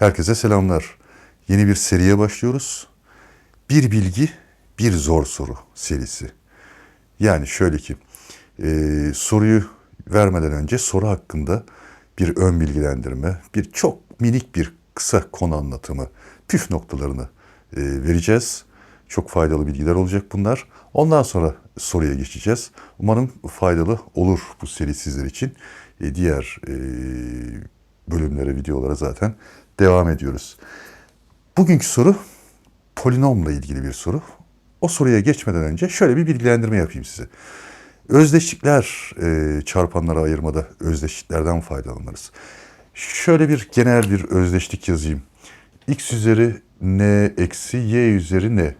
Herkese selamlar. Yeni bir seriye başlıyoruz. Bir bilgi, bir zor soru serisi. Yani şöyle ki, e, soruyu vermeden önce soru hakkında bir ön bilgilendirme, bir çok minik bir kısa konu anlatımı, püf noktalarını e, vereceğiz. Çok faydalı bilgiler olacak bunlar. Ondan sonra soruya geçeceğiz. Umarım faydalı olur bu seri sizler için. E, diğer e, bölümlere, videolara zaten devam ediyoruz. Bugünkü soru polinomla ilgili bir soru. O soruya geçmeden önce şöyle bir bilgilendirme yapayım size. Özdeşlikler e, çarpanlara ayırmada özdeşliklerden faydalanırız. Şöyle bir genel bir özdeşlik yazayım. x üzeri n eksi y üzeri n.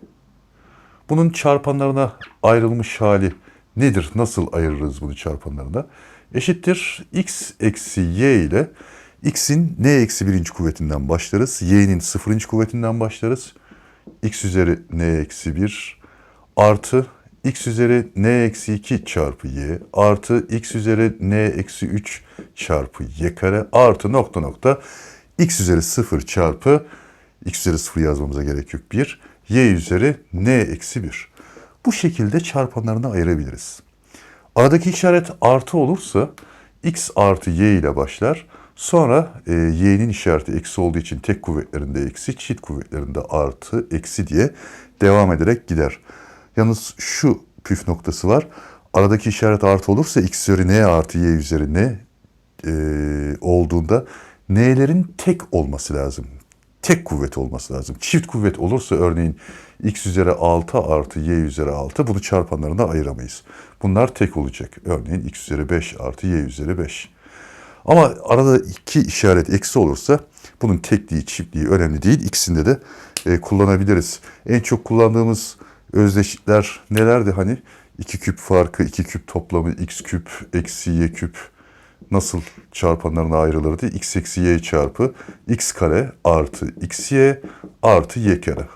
Bunun çarpanlarına ayrılmış hali nedir? Nasıl ayırırız bunu çarpanlarına? Eşittir x eksi y ile x'in n eksi birinci kuvvetinden başlarız. y'nin sıfırıncı kuvvetinden başlarız. x üzeri n eksi 1 artı x üzeri n eksi 2 çarpı y artı x üzeri n eksi 3 çarpı y kare artı nokta nokta x üzeri 0 çarpı x üzeri 0 yazmamıza gerek yok 1 y üzeri n eksi 1. Bu şekilde çarpanlarını ayırabiliriz. Aradaki işaret artı olursa x artı y ile başlar. Sonra e, y'nin işareti eksi olduğu için tek kuvvetlerinde eksi, çift kuvvetlerinde artı, eksi diye devam ederek gider. Yalnız şu püf noktası var. Aradaki işaret artı olursa x üzeri n artı y üzeri n e, olduğunda n'lerin tek olması lazım. Tek kuvvet olması lazım. Çift kuvvet olursa örneğin x üzeri 6 artı y üzeri 6 bunu çarpanlarına ayıramayız. Bunlar tek olacak. Örneğin x üzeri 5 artı y üzeri 5. Ama arada iki işaret eksi olursa bunun tekliği, çiftliği önemli değil. İkisinde de e, kullanabiliriz. En çok kullandığımız özdeşlikler nelerdi hani? 2 küp farkı, 2 küp toplamı, x küp, eksi y küp nasıl çarpanlarına ayrılırdı? x eksi y çarpı x kare artı xy artı y kare.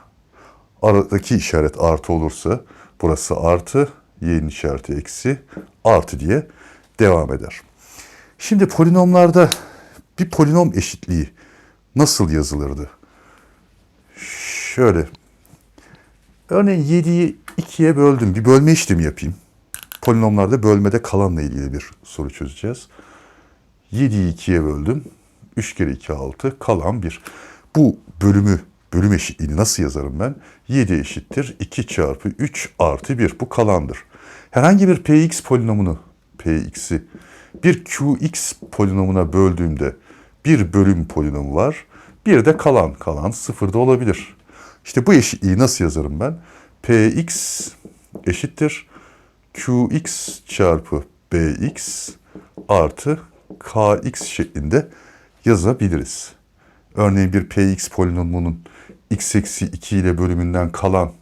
Aradaki işaret artı olursa burası artı, y'nin işareti eksi, artı diye devam eder. Şimdi polinomlarda bir polinom eşitliği nasıl yazılırdı? Şöyle. Örneğin 7'yi 2'ye böldüm. Bir bölme işlemi yapayım. Polinomlarda bölmede kalanla ilgili bir soru çözeceğiz. 7'yi 2'ye böldüm. 3 kere 2 6 kalan 1. Bu bölümü bölüm eşitliğini nasıl yazarım ben? 7 eşittir 2 çarpı 3 artı 1. Bu kalandır. Herhangi bir px polinomunu px'i bir qx polinomuna böldüğümde bir bölüm polinomu var. Bir de kalan. Kalan sıfırda olabilir. İşte bu eşitliği nasıl yazarım ben? px eşittir qx çarpı bx artı kx şeklinde yazabiliriz. Örneğin bir px polinomunun x eksi 2 ile bölümünden kalan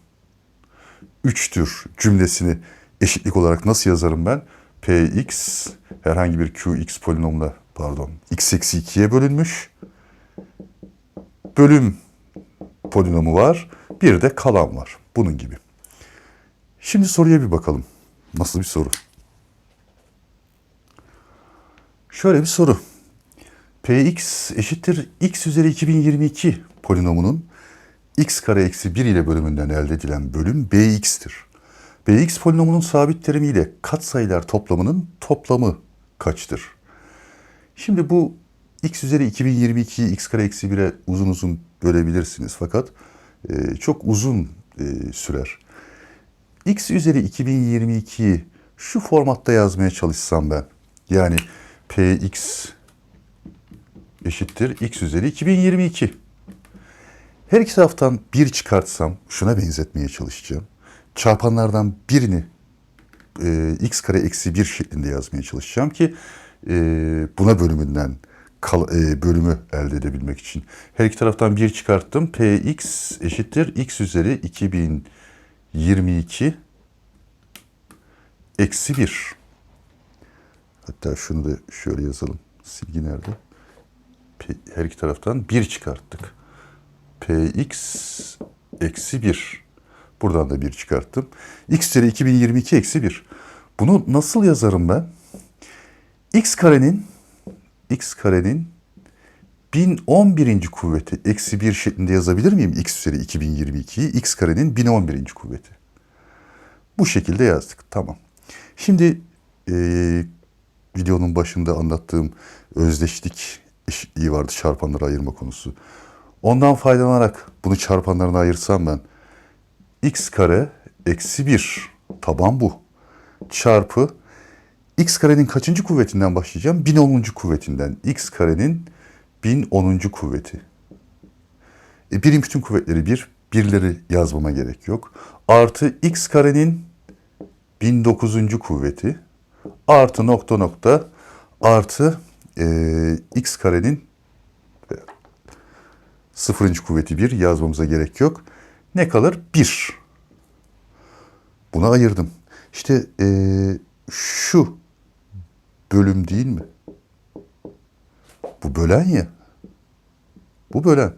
3'tür cümlesini eşitlik olarak nasıl yazarım ben? Px herhangi bir qx polinomla pardon x eksi 2'ye bölünmüş. Bölüm polinomu var. Bir de kalan var. Bunun gibi. Şimdi soruya bir bakalım. Nasıl bir soru? Şöyle bir soru. Px eşittir x üzeri 2022 polinomunun x kare eksi 1 ile bölümünden elde edilen bölüm bx'tir. Bx polinomunun sabit terimiyle katsayılar toplamının toplamı kaçtır? Şimdi bu x üzeri 2022'yi x kare eksi 1'e uzun uzun bölebilirsiniz fakat e, çok uzun e, sürer. x üzeri 2022'yi şu formatta yazmaya çalışsam ben yani px eşittir x üzeri 2022. Her iki taraftan bir çıkartsam şuna benzetmeye çalışacağım çarpanlardan birini e, x kare eksi 1 şeklinde yazmaya çalışacağım ki e, buna bölümünden kal, e, bölümü elde edebilmek için. Her iki taraftan 1 çıkarttım. px eşittir x üzeri 2022 eksi 1. Hatta şunu da şöyle yazalım. Silgi nerede? P, her iki taraftan 1 çıkarttık. px eksi 1 Buradan da 1 çıkarttım. x üzeri 2022 eksi 1. Bunu nasıl yazarım ben? x karenin x karenin 1011. kuvveti eksi 1 şeklinde yazabilir miyim x üzeri 2022'yi? x karenin 1011. kuvveti. Bu şekilde yazdık. Tamam. Şimdi e, videonun başında anlattığım özdeşlik eşitliği vardı çarpanları ayırma konusu. Ondan faydalanarak bunu çarpanlarına ayırsam ben x kare eksi 1 taban bu çarpı x karenin kaçıncı kuvvetinden başlayacağım? 1010. kuvvetinden. x karenin 1010. kuvveti. E, birin bütün kuvvetleri bir. Birleri yazmama gerek yok. Artı x karenin 1009. kuvveti. Artı nokta nokta. Artı e, x karenin sıfırıncı kuvveti 1 yazmamıza gerek yok. Ne kalır? 1. Buna ayırdım. İşte e, şu bölüm değil mi? Bu bölen ya. Bu bölen.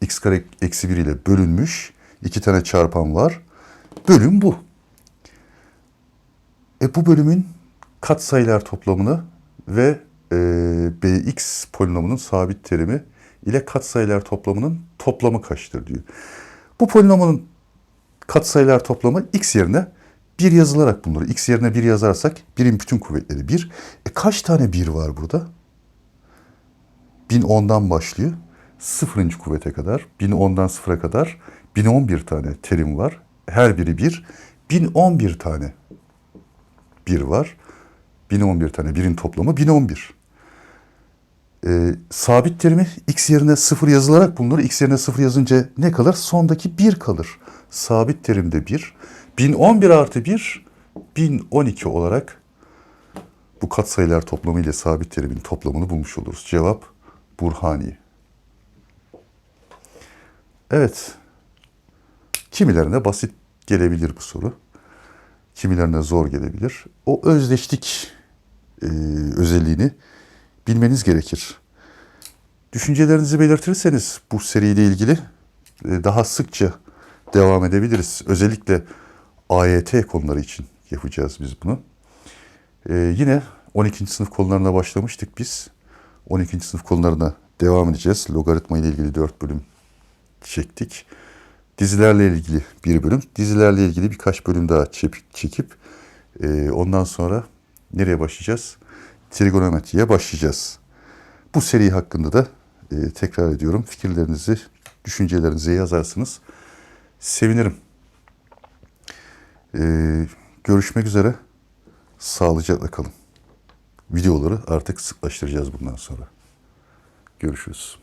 x kare eksi 1 ile bölünmüş. iki tane çarpan var. Bölüm bu. E bu bölümün katsayılar toplamını ve e, bx polinomunun sabit terimi ile katsayılar toplamının toplamı kaçtır diyor. Bu polinomunun katsayılar toplamı x yerine 1 yazılarak bulunur. X yerine 1 yazarsak 1'in bütün kuvvetleri 1. E kaç tane 1 var burada? 1010'dan başlıyor. 0. kuvvete kadar. 1010'dan 0'a kadar 1011 tane terim var. Her biri 1. 1011 tane 1 var. 1011 tane 1'in toplamı 1011. Ee, sabit terimi x yerine 0 yazılarak bulunur. X yerine 0 yazınca ne kalır? Sondaki 1 kalır. Sabit terimde 1. 1011 artı 1, 1012 olarak bu katsayılar toplamı ile sabit terimin toplamını bulmuş oluruz. Cevap Burhani. Evet. Kimilerine basit gelebilir bu soru. Kimilerine zor gelebilir. O özdeşlik e, özelliğini bilmeniz gerekir. Düşüncelerinizi belirtirseniz bu seriyle ilgili e, daha sıkça devam edebiliriz. Özellikle AYT konuları için yapacağız biz bunu. Ee, yine 12. sınıf konularına başlamıştık biz. 12. sınıf konularına devam edeceğiz. Logaritma ile ilgili 4 bölüm çektik. Dizilerle ilgili bir bölüm. Dizilerle ilgili birkaç bölüm daha çekip, çekip e, ondan sonra nereye başlayacağız? Trigonometriye başlayacağız. Bu seri hakkında da e, tekrar ediyorum. Fikirlerinizi, düşüncelerinizi yazarsınız. Sevinirim. Ee, görüşmek üzere. Sağlıcakla kalın. Videoları artık sıklaştıracağız bundan sonra. Görüşürüz.